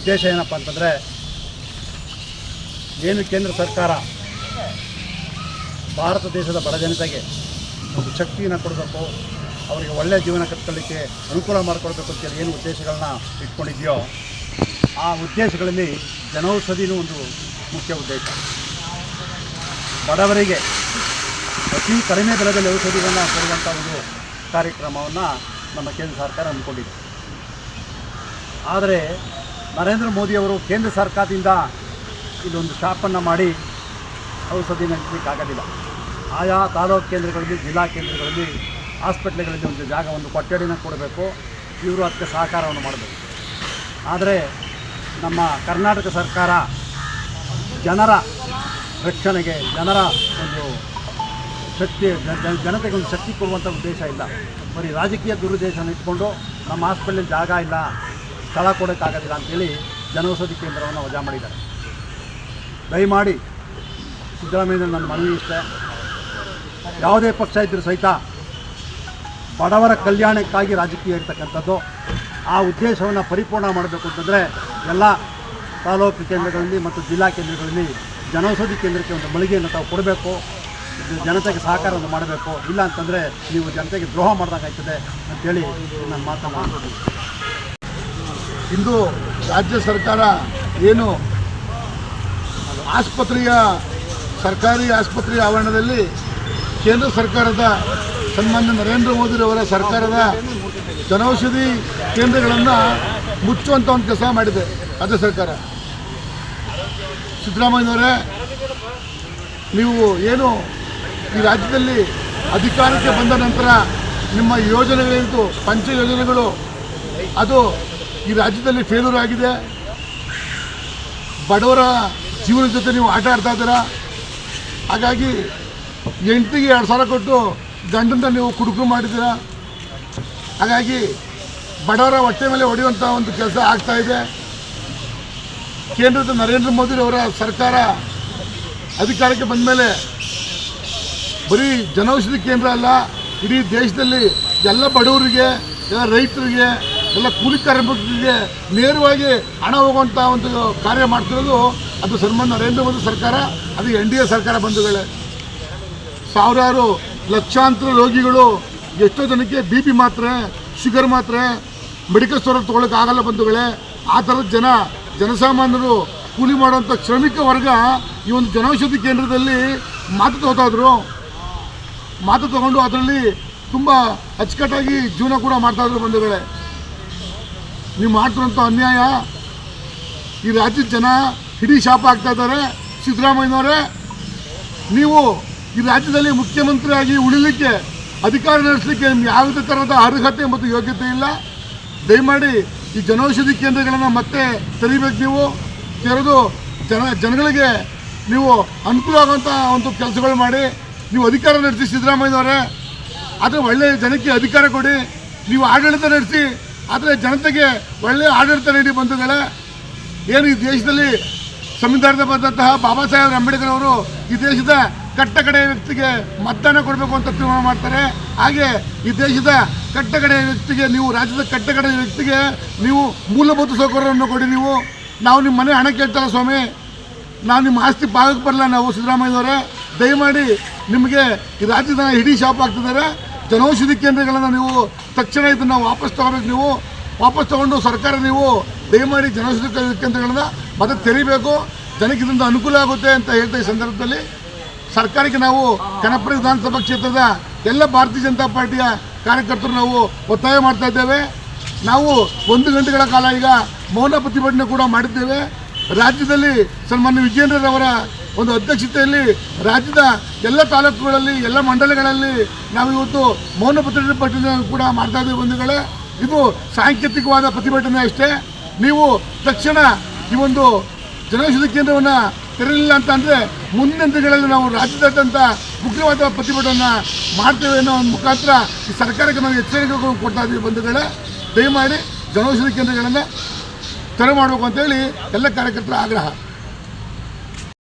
ಉದ್ದೇಶ ಏನಪ್ಪ ಅಂತಂದರೆ ಏನು ಕೇಂದ್ರ ಸರ್ಕಾರ ಭಾರತ ದೇಶದ ಬಡ ಜನತೆಗೆ ಒಂದು ಶಕ್ತಿಯನ್ನು ಕೊಡಬೇಕು, ಅವರಿಗೆ ಒಳ್ಳೆಯ ಜೀವನ ಕಟ್ಕೊಳ್ಳಿಕ್ಕೆ ಅನುಕೂಲ ಮಾಡಿಕೊಡ್ಬೇಕು ಅಂತೇಳಿ ಏನು ಉದ್ದೇಶಗಳನ್ನ ಇಟ್ಕೊಂಡಿದೆಯೋ ಆ ಉದ್ದೇಶಗಳಲ್ಲಿ ಜನೌಷಧಿನೂ ಒಂದು ಮುಖ್ಯ ಉದ್ದೇಶ. ಬಡವರಿಗೆ ಅತಿ ಕಡಿಮೆ ಬೆಲೆಯಲ್ಲಿ ಔಷಧಿಗಳನ್ನು ಕೊಡುವಂಥ ಒಂದು ಕಾರ್ಯಕ್ರಮವನ್ನು ನಮ್ಮ ಕೇಂದ್ರ ಸರ್ಕಾರ ಹಮ್ಮಿಕೊಂಡಿದೆ. ಆದರೆ ನರೇಂದ್ರ ಮೋದಿಯವರು ಕೇಂದ್ರ ಸರ್ಕಾರದಿಂದ ಇದೊಂದು ಶಾಪನ್ನು ಮಾಡಿ ಔಷಧಿ ನಡೆಸಲಿಕ್ಕಾಗೋದಿಲ್ಲ ಆಯಾ ತಾಲೂಕು ಕೇಂದ್ರಗಳಲ್ಲಿ, ಜಿಲ್ಲಾ ಕೇಂದ್ರಗಳಲ್ಲಿ, ಹಾಸ್ಪಿಟ್ಲ್ಗಳಲ್ಲಿ ಒಂದು ಜಾಗ, ಒಂದು ಕೊಠಡಿನ ಕೊಡಬೇಕು. ಇವರು ಅದಕ್ಕೆ ಸಹಕಾರವನ್ನು ಮಾಡಬೇಕು. ಆದರೆ ನಮ್ಮ ಕರ್ನಾಟಕ ಸರ್ಕಾರ ಜನರ ರಕ್ಷಣೆಗೆ, ಜನರ ಒಂದು ಶಕ್ತಿ ಜನತೆಗೆ ಒಂದು ಶಕ್ತಿ ಕೊಡುವಂಥ ಉದ್ದೇಶ ಇಲ್ಲ. ಬರೀ ರಾಜಕೀಯ ದುರುದ್ದೇಶನ ಇಟ್ಕೊಂಡು ನಮ್ಮ ಹಾಸ್ಪಿಟ್ಲಲ್ಲಿ ಜಾಗ ಇಲ್ಲ. ಸ್ಥಳ ಕೊಡೋಕ್ಕಾಗೋದಿಲ್ಲ ಅಂತೇಳಿ ಜನೌಷಧಿ ಕೇಂದ್ರವನ್ನು ವಜಾ ಮಾಡಿದ್ದಾರೆ. ದಯಮಾಡಿ ಸಿದ್ದರಾಮಯ್ಯ ನನ್ನ ಮನವಿ ಇಷ್ಟೇ. ಯಾವುದೇ ಪಕ್ಷ ಇದ್ದರೂ ಸಹಿತ ಬಡವರ ಕಲ್ಯಾಣಕ್ಕಾಗಿ ರಾಜಕೀಯ ಇರ್ತಕ್ಕಂಥದ್ದು, ಆ ಉದ್ದೇಶವನ್ನು ಪರಿಪೂರ್ಣ ಮಾಡಬೇಕು ಅಂತಂದರೆ ಎಲ್ಲ ತಾಲೂಕು ಕೇಂದ್ರಗಳಲ್ಲಿ ಮತ್ತು ಜಿಲ್ಲಾ ಕೇಂದ್ರಗಳಲ್ಲಿ ಜನೌಷಧಿ ಕೇಂದ್ರಕ್ಕೆ ಒಂದು ಮಳಿಗೆಯನ್ನು ತಾವು ಕೊಡಬೇಕು. ಜನತೆಗೆ ಸಹಕಾರವನ್ನು ಮಾಡಬೇಕು. ಇಲ್ಲ ಅಂತಂದರೆ ನೀವು ಜನತೆಗೆ ದ್ರೋಹ ಮಾಡ್ದಂಗಾಗ್ತದೆ ಅಂತೇಳಿ ನನ್ನ ಮಾತನ್ನು ಇಂದು ರಾಜ್ಯ ಸರ್ಕಾರ ಏನು ಆಸ್ಪತ್ರೆಯ ಸರ್ಕಾರಿ ಆಸ್ಪತ್ರೆಯ ಆವರಣದಲ್ಲಿ ಕೇಂದ್ರ ಸರ್ಕಾರದ ಸನ್ಮಾನ್ಯ ನರೇಂದ್ರ ಮೋದಿರವರ ಸರ್ಕಾರದ ಜನೌಷಧಿ ಕೇಂದ್ರಗಳನ್ನು ಮುಚ್ಚುವಂಥ ಒಂದು ಕೆಲಸ ಮಾಡಿದೆ ರಾಜ್ಯ ಸರ್ಕಾರ. ಸಿದ್ದರಾಮಯ್ಯವರೇ ನೀವು ಏನು ಈ ರಾಜ್ಯದಲ್ಲಿ ಅಧಿಕಾರಕ್ಕೆ ಬಂದ ನಂತರ ನಿಮ್ಮ ಯೋಜನೆಗಳೇನಿತ್ತು ಪಂಚ ಯೋಜನೆಗಳು ಅದು ಈ ರಾಜ್ಯದಲ್ಲಿ ಫೇಲ್ಯೂರ್ ಆಗಿದೆ. ಬಡವರ ಜೀವನದ ಜೊತೆ ನೀವು ಆಟ ಆಡ್ತಾ ಇದ್ದೀರಾ? ಹಾಗಾಗಿ ಎಂಟಿಗೆ ಎರಡು ಸಾವಿರ ಕೊಟ್ಟು ಗಂಡನ್ನ ನೀವು ಕುಡುಕು ಮಾಡಿದ್ದೀರಾ? ಹಾಗಾಗಿ ಬಡವರ ಹೊಟ್ಟೆ ಮೇಲೆ ಹೊಡೆಯುವಂಥ ಒಂದು ಕೆಲಸ ಆಗ್ತಾ ಇದೆ. ಕೇಂದ್ರದ ನರೇಂದ್ರ ಮೋದಿರವರ ಸರ್ಕಾರ ಅಧಿಕಾರಕ್ಕೆ ಬಂದ ಮೇಲೆ ಬರೀ ಜನೌಷಧಿ ಕೇಂದ್ರ ಅಲ್ಲ, ಇಡೀ ದೇಶದಲ್ಲಿ ಎಲ್ಲ ಬಡವರಿಗೆ, ಎಲ್ಲ ರೈತರಿಗೆ ಎಲ್ಲ ಕೂಲಿ ಕಾರ್ಮಿಕರಿಗೆ ನೇರವಾಗಿ ಹಣ ಹೋಗುವಂಥ ಒಂದು ಕಾರ್ಯ ಮಾಡ್ತಿರೋದು ಅದು ಸನ್ಮಾನ್ ನರೇಂದ್ರ ಮೋದಿ ಸರ್ಕಾರ, ಅದು ಎನ್ ಡಿ ಎ ಸರ್ಕಾರ ಬಂಧುಗಳೇ. ಸಾವಿರಾರು ಲಕ್ಷಾಂತರ ರೋಗಿಗಳು ಎಷ್ಟೋ ಜನಕ್ಕೆ ಬಿ ಪಿ ಮಾತ್ರೆ, ಶುಗರ್ ಮಾತ್ರೆ, ಮೆಡಿಕಲ್ ಸ್ಟೋರ್ ತೊಗೊಳಕ್ಕೆ ಆಗಲ್ಲ ಬಂಧುಗಳೇ. ಆ ಥರದ ಜನ, ಜನಸಾಮಾನ್ಯರು ಕೂಲಿ ಮಾಡುವಂಥ ಶ್ರಮಿಕ ವರ್ಗ ಈ ಒಂದು ಜನೌಷಧಿ ಕೇಂದ್ರದಲ್ಲಿ ಮಾತು ತಗೋತಾ ಇದ್ರು. ಮಾತು ತಗೊಂಡು ಅದರಲ್ಲಿ ತುಂಬ ಅಚ್ಚುಕಟ್ಟಾಗಿ ಜೀವನ ಕೂಡ ಮಾಡ್ತಾಯಿದ್ರು ಬಂಧುಗಳೇ. ನೀವು ಮಾಡ್ತಿರೋಂಥ ಅನ್ಯಾಯ. ಈ ರಾಜ್ಯದ ಜನ ಹಿಡೀ ಶಾಪ ಆಗ್ತಾ ಇದ್ದಾರೆ. ಸಿದ್ದರಾಮಯ್ಯನವರೇ, ನೀವು ಈ ರಾಜ್ಯದಲ್ಲಿ ಮುಖ್ಯಮಂತ್ರಿಯಾಗಿ ಉಳಿಲಿಕ್ಕೆ, ಅಧಿಕಾರ ನಡೆಸಲಿಕ್ಕೆ ನಿಮ್ಗೆ ಯಾವುದೇ ಥರದ ಅರ್ಹತೆ ಮತ್ತು ಯೋಗ್ಯತೆ ಇಲ್ಲ. ದಯಮಾಡಿ ಈ ಜನೌಷಧಿ ಕೇಂದ್ರಗಳನ್ನು ಮತ್ತೆ ತೆರಿಬೇಕು ನೀವು. ತೆರೆದು ಜನ, ಜನಗಳಿಗೆ ನೀವು ಅನುಕೂಲ ಆಗುವಂಥ ಒಂದು ಕೆಲಸಗಳು ಮಾಡಿ. ನೀವು ಅಧಿಕಾರ ನಡೆಸಿ ಸಿದ್ದರಾಮಯ್ಯನವರೇ. ಆದರೆ ಒಳ್ಳೆಯ ಜನಕ್ಕೆ ಅಧಿಕಾರ ಕೊಡಿ. ನೀವು ಆಡಳಿತ ನಡೆಸಿ ಆದರೆ ಜನತೆಗೆ ಒಳ್ಳೆಯ ಆಡಳಿತ ನೀಡಿ ಬಂಧುಗಳೇ ಏನು ಈ ದೇಶದಲ್ಲಿ ಸಂವಿಧಾನದ ಬಂದಂತಹ ಬಾಬಾ ಸಾಹೇಬ್ ಅಂಬೇಡ್ಕರ್ ಅವರು ಈ ದೇಶದ ಕಟ್ಟ ಕಡೆಯ ವ್ಯಕ್ತಿಗೆ ಮತದಾನ ಕೊಡಬೇಕು ಅಂತ ತೀರ್ಮಾನ ಮಾಡ್ತಾರೆ. ಹಾಗೆ ಈ ದೇಶದ ಕಟ್ಟ ಕಡೆಯ ವ್ಯಕ್ತಿಗೆ ನೀವು, ರಾಜ್ಯದ ಕಟ್ಟಕಡೆಯ ವ್ಯಕ್ತಿಗೆ ನೀವು ಮೂಲಭೂತ ಸೌಕರ್ಯವನ್ನು ಕೊಡಿ ನೀವು. ನಾವು ನಿಮ್ಮ ಮನೆ ಹಣ ಕೇಳ್ತಾರ ಸ್ವಾಮಿ. ನಾವು ನಿಮ್ಮ ಆಸ್ತಿ ಭಾಗಕ್ಕೆ ಬರಲ್ಲ ನಾವು ಸಿದ್ದರಾಮಯ್ಯವರೇ ದಯಮಾಡಿ ನಿಮಗೆ ಈ ರಾಜ್ಯದ ಇಡೀ ಶಾಪ್ ಆಗ್ತಿದ್ದಾರೆ ಜನೌಷಧಿ ಕೇಂದ್ರಗಳನ್ನು ನೀವು ತಕ್ಷಣ ಇದನ್ನು ವಾಪಸ್ ತಗೋಬೇಕು. ನೀವು ವಾಪಸ್ ತಗೊಂಡು ಸರ್ಕಾರ ನೀವು ದಯಮಾಡಿ ಜನೌಷಧಿ ಕೇಂದ್ರಗಳನ್ನು ಮತ್ತೆ ತೆರಿಬೇಕು. ಜನಕ್ಕೆ ಇದರಿಂದ ಅನುಕೂಲ ಆಗುತ್ತೆ ಅಂತ ಹೇಳ್ತಾ ಈ ಸಂದರ್ಭದಲ್ಲಿ. ಸರ್ಕಾರಕ್ಕೆ ನಾವು ಕನಪುರ ವಿಧಾನಸಭಾ ಕ್ಷೇತ್ರದ ಎಲ್ಲ ಭಾರತೀಯ ಜನತಾ ಪಾರ್ಟಿಯ ಕಾರ್ಯಕರ್ತರು ನಾವು ಒತ್ತಾಯ ಮಾಡ್ತಾ ಇದ್ದೇವೆ. ನಾವು ಒಂದು ಗಂಟೆಗಳ ಕಾಲ ಈಗ ಮೌನ ಪ್ರತಿಭಟನೆ ಕೂಡ ಮಾಡಿದ್ದೇವೆ. ರಾಜ್ಯದಲ್ಲಿ ಸನ್ಮಾನ್ಯ ವಿಜೇಂದ್ರರವರ ಒಂದು ಅಧ್ಯಕ್ಷತೆಯಲ್ಲಿ ರಾಜ್ಯದ ಎಲ್ಲ ತಾಲೂಕುಗಳಲ್ಲಿ, ಎಲ್ಲ ಮಂಡಲಗಳಲ್ಲಿ ನಾವು ಇವತ್ತು ಮೌನ ಪ್ರತಿಭಟನೆ ಕೂಡ ಮಾಡ್ತಾ ಇದ್ದೀವಿ ಬಂಧುಗಳೇ. ಇದು ಸಾಂಕೇತಿಕವಾದ ಪ್ರತಿಭಟನೆ ಅಷ್ಟೇ. ನೀವು ತಕ್ಷಣ ಈ ಒಂದು ಜನೌಷಧಿ ಕೇಂದ್ರವನ್ನು ತೆರಲಿಲ್ಲ ಅಂತ ಅಂದರೆ ಮುಂದಿನ ದಿನಗಳಲ್ಲಿ ನಾವು ರಾಜ್ಯದಾದ್ಯಂತ ಮುಖ್ಯವಾದ ಪ್ರತಿಭಟನೆ ಮಾಡ್ತೇವೆ ಅನ್ನೋ ಒಂದು ಮುಖಾಂತರ ಈ ಸರ್ಕಾರಕ್ಕೆ ನಾವು ಎಚ್ಚರಿಕೆ ಕೊಡ್ತಾ ಇದ್ದೀವಿ ಬಂಧುಗಳೇ. ದಯಮಾಡಿ ಜನೌಷಧಿ ಕೇಂದ್ರಗಳನ್ನು ತೆರೆ ಮಾಡಬೇಕು ಅಂತೇಳಿ ಎಲ್ಲ ಕಾರ್ಯಕರ್ತರ ಆಗ್ರಹ.